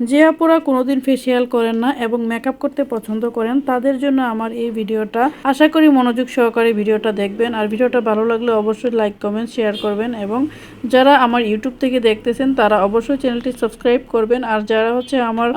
যে আপুরা কোনোদিন ফেসিয়াল করেন না এবং মেকআপ করতে পছন্দ করেন, তাদের জন্য আমার এই ভিডিওটা। আশা করি মনোযোগ সহকারে ভিডিওটা দেখবেন। আর ভিডিওটা ভালো লাগলে অবশ্যই লাইক কমেন্ট শেয়ার করবেন এবং যারা আমার ইউটিউব থেকে দেখতেছেন, তারা অবশ্যই চ্যানেলটি সাবস্ক্রাইব করবেন। আর যারা হচ্ছে আমার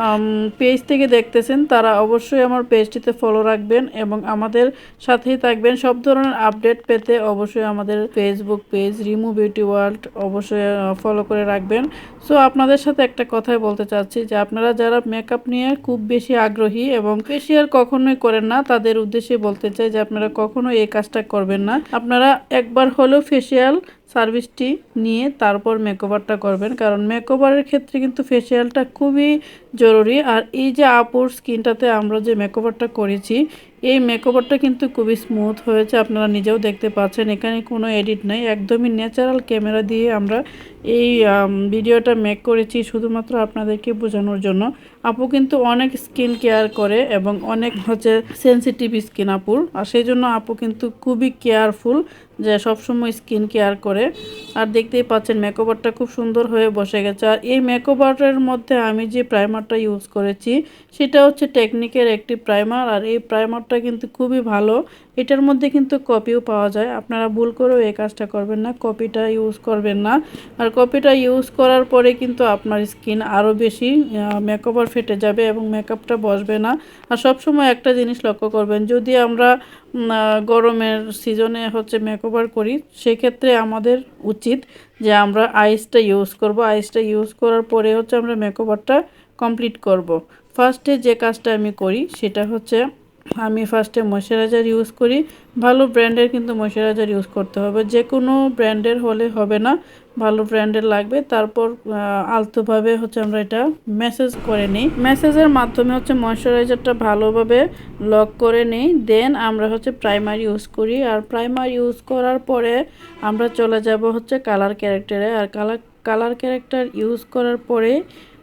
পেজ থেকে দেখতেছেন, তারা অবশ্যই আমার পেজটিতে ফলো রাখবেন এবং আমাদের সাথেই থাকবেন। সব ধরনের আপডেট পেতে অবশ্যই আমাদের Facebook page Rimu beauty world অবশ্যই ফলো করে রাখবেন। সো আপনাদের সাথে একটা কথাই বলতে চাচ্ছি, যে আপনারা যারা মেকআপ নিয়ে খুব বেশি আগ্রহী এবং ফেসিয়াল কখনোই করেন না, তাদের উদ্দেশ্যে বলতে চাই যে আপনারা কখনো এই কাজটা করবেন না। আপনারা একবার হলেও ফেসিয়াল সার্ভিসটি নিয়ে তারপর মেকওভারটা করবেন। কারণ মেকওভারের ক্ষেত্রে কিন্তু ফেসিয়ালটা খুবই জরুরি। আর এই যে আপুর স্কিনটাতে আমরা যে মেকওভারটা করেছি, এই মেকওভারটা কিন্তু খুবই স্মুথ হয়েছে। আপনারা নিজেও দেখতে পাচ্ছেন, এখানে কোনো এডিট নেই। একদমই ন্যাচারাল ক্যামেরা দিয়ে আমরা এই ভিডিওটা মেক করেছি শুধুমাত্র আপনাদেরকে বোঝানোর জন্য। আপু কিন্তু অনেক স্কিন কেয়ার করে এবং অনেক হচ্ছে সেন্সিটিভ স্কিন আপুর আর সেই জন্য আপু কিন্তু খুবই কেয়ারফুল যে সবসময় স্কিন কেয়ার করে। আর দেখতেই পাচ্ছেন মেকওভারটা খুব সুন্দর হয়ে বসে গেছে। আর এই মেকওভারের মধ্যে আমি যে প্রাইমারটা ইউজ করেছি, সেটা হচ্ছে টেকনিকের একটি প্রাইমার আর এই প্রাইমারটা কিন্তু খুবই ভালো। এটার মধ্যে কিন্তু কপিও পাওয়া যায়। আপনারা ভুল করেও এই কাজটা করবেন না কপিটা ইউজ করবেন না। আর কপিটা ইউজ করার পরে কিন্তু আপনার স্কিন আরও বেশি মেকওভার ফেটে যাবে এবং মেকআপটা বসবে না। আর সবসময় একটা জিনিস লক্ষ্য করবেন, যদি আমরা গরমের সিজনে হচ্ছে মেকওভার করি, সেক্ষেত্রে আমাদের উচিত যে আমরা আইসটা ইউজ করব। আইসটা ইউজ করার পরে হচ্ছে আমরা মেকওভারটা কমপ্লিট করব। ফার্স্টে যে কাজটা আমি করি, সেটা হচ্ছে আমি ফার্স্টে ময়শ্চারাইজার ইউজ করি। ভালো ব্র্যান্ডের কিন্তু ময়শ্চারাইজার ইউজ করতে হবে। যে কোনো ব্র্যান্ডের হলে হবে না। ভালো ব্র্যান্ডের লাগবে। তারপর আলতোভাবে হচ্ছে আমরা এটা মেসেজ করে নিই। মেসেজের মাধ্যমে হচ্ছে ময়শ্চারাইজারটা ভালোভাবে লক করে নিই। দেন আমরা হচ্ছে প্রাইমার ইউজ করি। আর প্রাইমার ইউজ করার পরে আমরা চলে যাব হচ্ছে কালার ক্যারেক্টারে আর কালার কালার ক্যারেক্টার ইউজ করার পরে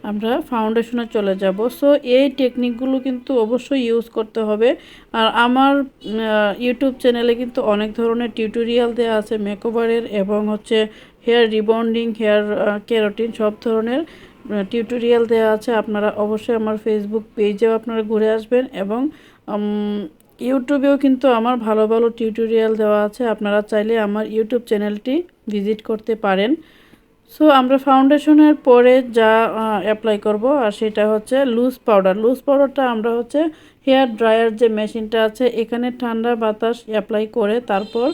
আমরা ফাউন্ডেশনে চলে যাব। সো এই টেকনিকগুলো কিন্তু অবশ্যই ইউজ করতে হবে। আর আমার ইউটিউব চ্যানেলে কিন্তু অনেক ধরনের টিউটোরিয়াল দেওয়া আছে মেকওভারের এবং হচ্ছে হেয়ার রিবন্ডিং, হেয়ার ক্যারোটিন সব ধরনের টিউটোরিয়াল দেওয়া আছে। আপনারা অবশ্যই আমার ফেসবুক পেজেও আপনারা ঘুরে আসবেন এবং ইউটিউবেও কিন্তু আমার ভালো ভালো টিউটোরিয়াল দেওয়া আছে। আপনারা চাইলে আমার ইউটিউব চ্যানেলটি ভিজিট করতে পারেন। সো আমরা ফাউন্ডেশনের পরে যা অ্যাপ্লাই করব, আর সেটা হচ্ছে লুজ পাউডার লুজ পাউডারটা আমরা হচ্ছে হেয়ার ড্রায়ার যে মেশিনটা আছে, এখানে ঠান্ডা বাতাস অ্যাপ্লাই করে তারপর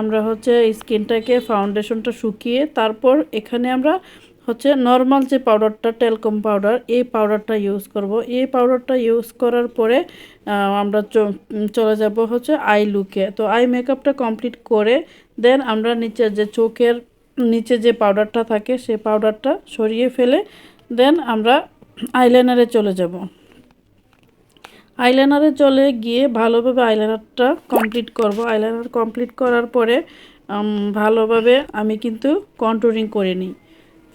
আমরা হচ্ছে স্কিনটাকে ফাউন্ডেশনটা শুকিয়ে তারপর এখানে আমরা হচ্ছে নর্মাল যে পাউডারটা টেলকম পাউডার এই পাউডারটা ইউজ করব। এই পাউডারটা ইউজ করার পরে আমরা চলে যাব হচ্ছে আই লুকে তো আই মেকআপটা কমপ্লিট করে দেন আমরা নিচের যে চোখের নিচে যে পাউডারটা থাকে সেই পাউডারটা সরিয়ে ফেলে দেন আমরা আইলাইনারে চলে যাব। আইলাইনারে চলে গিয়ে ভালোভাবে আইলাইনারটা কমপ্লিট করব। আইলাইনার কমপ্লিট করার পরে ভালোভাবে আমি কিন্তু কন্ট্রোলিং করে নিই।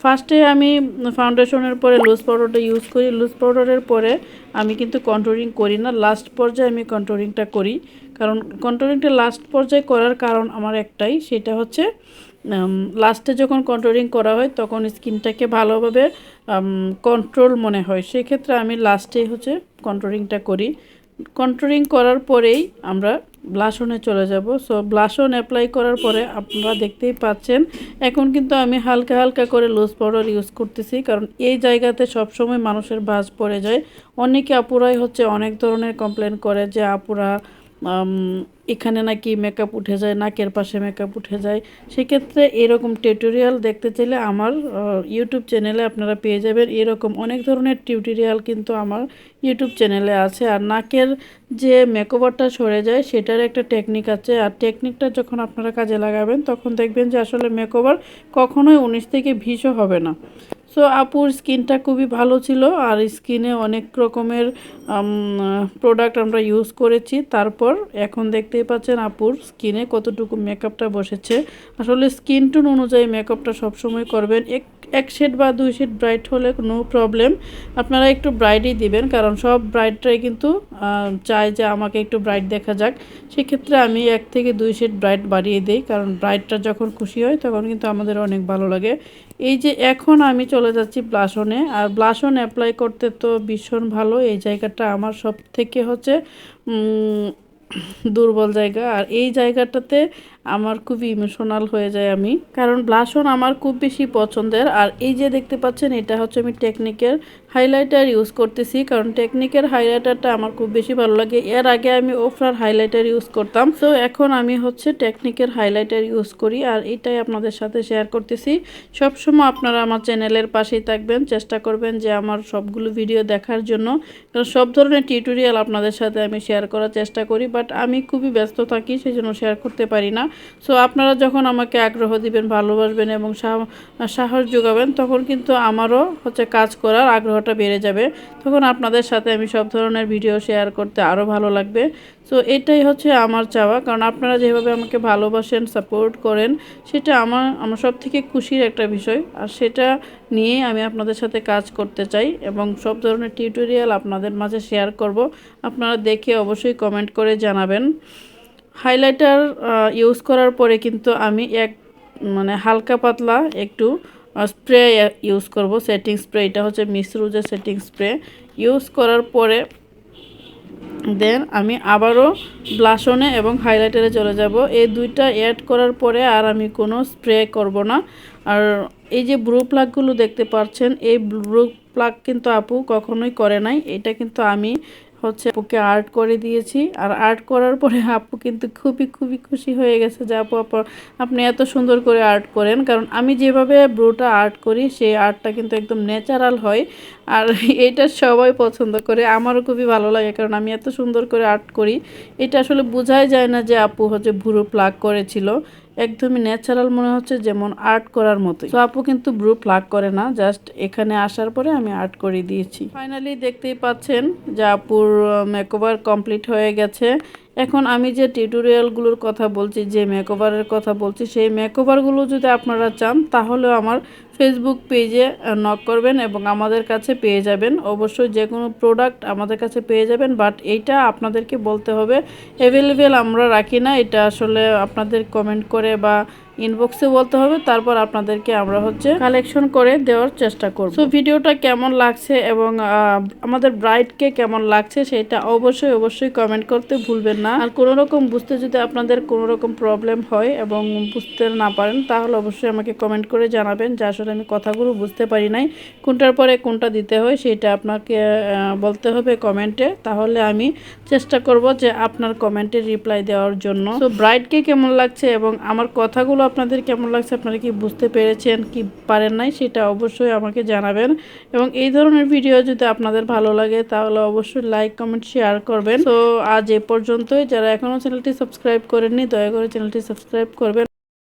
ফার্স্টে আমি ফাউন্ডেশনের পরে লুজ পাউডারটা ইউজ করি। লুজ পাউডারের পরে আমি কিন্তু কন্ট্রোলিং করি না। লাস্ট পর্যায়ে আমি কন্ট্রোলিংটা করি। কারণ কন্ট্রোলিংটা লাস্ট পর্যায়ে করার কারণ আমার একটাই, সেটা হচ্ছে লাস্টে যখন কন্ট্রোলিং করা হয়, তখন স্কিনটাকে ভালোভাবে কন্ট্রোল মনে হয়। সেক্ষেত্রে আমি লাস্টে হচ্ছে কন্ট্রোলিংটা করি। কন্ট্রোলিং করার পরেই আমরা ব্লাশনে চলে যাব। সো ব্লাশন অ্যাপ্লাই করার পরে আপনারা দেখতেই পাচ্ছেন, এখন কিন্তু আমি হালকা হালকা করে লুজ পাউডার ইউজ করতেছি। কারণ এই জায়গাতে সবসময় মানুষের ভাঁজ পড়ে যায়। অনেকে আপুরাই হচ্ছে অনেক ধরনের কমপ্লেন করে যে, আপুরা এখানে নাকি মেকআপ উঠে যায়, নাকের পাশে মেকআপ উঠে যায়। সেক্ষেত্রে এরকম টিউটোরিয়াল দেখতে চাইলে আমার ইউটিউব চ্যানেলে আপনারা পেয়ে যাবেন। এরকম অনেক ধরনের টিউটোরিয়াল কিন্তু আমার ইউটিউব চ্যানেলে আছে। আর নাকের যে মেকওভারটা সরে যায়, সেটার একটা টেকনিক আছে। আর টেকনিকটা যখন আপনারা কাজে লাগাবেন, তখন দেখবেন যে আসলে মেকওভার কখনোই উনিশ থেকে ভিসও হবে না। সো আপুর স্কিনটা খুবই ভালো ছিল আর স্কিনে অনেক রকমের প্রোডাক্ট আমরা ইউজ করেছি। তারপর এখন দেখতেই পাচ্ছেন আপুর স্কিনে কতটুকু মেকআপটা বসেছে। আসলে স্কিন টোন অনুযায়ী মেকআপটা সবসময় করবেন। এক এক শেড বা দুই শেড ব্রাইট হলে নো প্রবলেম আপনারা একটু ব্রাইটই দিবেন, কারণ সব ব্রাইটটাই কিন্তু চায় যে আমাকে একটু ব্রাইট দেখা যাক। সেক্ষেত্রে আমি এক থেকে দুই শেড ব্রাইট বাড়িয়ে দিই, কারণ ব্রাইটটা যখন খুশি হয় তখন কিন্তু আমাদের অনেক ভালো লাগে। এই যে এখন আমি চলে যাচ্ছি ব্লাশনে আর ব্লাশন অ্যাপ্লাই করতে তো ভীষণ ভালো। এই জায়গাটা আমার সব থেকে হচ্ছে দুর্বল জায়গা। আর এই জায়গাটাতে আমার খুবই ইমোশনাল হয়ে যায় আমি। কারণ ব্লাশন আমার খুব বেশি পছন্দের। আর এই যে দেখতে পাচ্ছেন, এটা হচ্ছে আমি টেকনিকের হাইলাইটার ইউজ করতেছি। কারণ টেকনিকের হাইলাইটারটা আমার খুব বেশি ভালো লাগে। এর আগে আমি ওফরার হাইলাইটার ইউজ করতাম। তো এখন আমি হচ্ছে টেকনিকের হাইলাইটার ইউজ করি। আর এটাই আপনাদের সাথে শেয়ার করতেছি। সবসময় আপনারা আমার চ্যানেলের পাশেই থাকবেন। চেষ্টা করবেন যে আমার সবগুলো ভিডিও দেখার জন্য। কারণ সব ধরনের টিউটোরিয়াল আপনাদের সাথে আমি শেয়ার করার চেষ্টা করি। বাট আমি খুবই ব্যস্ত থাকি সেই জন্য শেয়ার করতে পারি না। সো আপনারা যখন আমাকে আগ্রহ দিবেন, ভালোবাসবেন এবং সাহ- সাহস যোগাবেন, তখন কিন্তু আমারও হচ্ছে কাজ করার আগ্রহটা বেড়ে যাবে। তখন আপনাদের সাথে আমি সব ধরনের ভিডিও শেয়ার করতে আরও ভালো লাগবে। সো এটাই হচ্ছে আমার চাওয়া। কারণ আপনারা যেভাবে আমাকে ভালোবাসেন সাপোর্ট করেন, সেটা আমার আমার সব থেকে খুশির একটা বিষয়। আর সেটা নিয়ে আমি আপনাদের সাথে কাজ করতে চাই এবং সব ধরনের টিউটোরিয়াল আপনাদের মাঝে শেয়ার করব। আপনারা দেখে অবশ্যই কমেন্ট করে জানাবেন। হাইলাইটার ইউজ করার পরে কিন্তু আমি এক মানে হালকা পাতলা একটু স্প্রে ইউজ করব। সেটিং স্প্রে, এটা হচ্ছে মিসরুজের সেটিং স্প্রে। ইউজ করার পরে দেন আমি আবারও ব্লাশনে এবং হাইলাইটারে চলে যাব। এই দুইটা অ্যাড করার পরে আর আমি কোনো স্প্রে করব না। আর এই যে ব্রু প্লাগগুলো দেখতে পাচ্ছেন, এই ব্রু প্লাগ কিন্তু আপু কখনোই করে নাই। এটা কিন্তু আমি হচ্ছে আপুকে আর্ট করে দিয়েছি। আর আর্ট করার পরে আপু কিন্তু খুবই খুবই খুশি হয়ে গেছে যে, আপু আপু, আপনি এত সুন্দর করে আর্ট করেন। কারণ আমি যেভাবে ব্রুটা আর্ট করি, সেই আর্টটা কিন্তু একদম ন্যাচারাল হয়। আর এটা সবাই পছন্দ করে। আমারও খুবই ভালো লাগে কারণ আমি এত সুন্দর করে আর্ট করি। এটা আসলে বোঝাই যায় না যে, আপু হচ্ছে ভুরু প্লাগ করেছিল। একদমই ন্যাচারাল মনে হচ্ছে যেমন আর্ট করার মতোই। তো আপু কিন্তু ব্রু প্লাগ করে না জাস্ট এখানে আসার পরে আমি আর্ট করে দিয়েছি। ফাইনালি দেখতেই পাচ্ছেন যে আপুর মেকওভার কমপ্লিট হয়ে গেছে। এখন আমি যে টিউটোরিয়ালগুলোর কথা বলছি, যে মেকওভারের কথা বলছি, সেই মেকওভারগুলো যদি আপনারা চান, তাহলেও আমার ফেসবুক পেজে নক করবেন এবং আমাদের কাছে পেয়ে যাবেন। অবশ্যই যে কোনো প্রোডাক্ট আমাদের কাছে পেয়ে যাবেন বাট এইটা আপনাদেরকে বলতে হবে অ্যাভেলেবেল আমরা রাখি না। এটা আসলে আপনাদের কমেন্ট করে বা ইনবক্সে বলতে হবে, তারপর আপনাদেরকে আমরা হচ্ছে কালেকশন করে দেওয়ার চেষ্টা করব। সো ভিডিওটা কেমন লাগছে এবং আমাদের ব্রাইডকে কেমন লাগছে সেটা অবশ্যই অবশ্যই কমেন্ট করতে ভুলবেন না। আর কোনো রকম বুঝতে যদি আপনাদের কোনো রকম প্রবলেম হয় এবং বুঝতে না পারেন, তাহলে অবশ্যই আমাকে কমেন্ট করে জানাবেন। যে আসলে আমি কথাগুলো বুঝতে পারি নাই, কোনটার পরে কোনটা দিতে হয় সেটা আপনাকে বলতে হবে কমেন্টে তাহলে আমি চেষ্টা করব যে আপনার কমেন্টে রিপ্লাই দেওয়ার জন্য। তো ব্রাইডকে কেমন লাগছে এবং আমার কথাগুলো আপনাদের কেমন লাগছে, আপনারা কি বুঝতে পেরেছেন, কি পারেন নাই, সেটা অবশ্যই আমাকে জানাবেন। এবং এই ধরনের ভিডিও যদি আপনাদের ভালো লাগে, তাহলে অবশ্যই লাইক কমেন্ট শেয়ার করবেন। তো আজ এ পর্যন্তই। যারা এখনও চ্যানেলটি সাবস্ক্রাইব করেননি, দয়া করে চ্যানেলটি সাবস্ক্রাইব করবেন।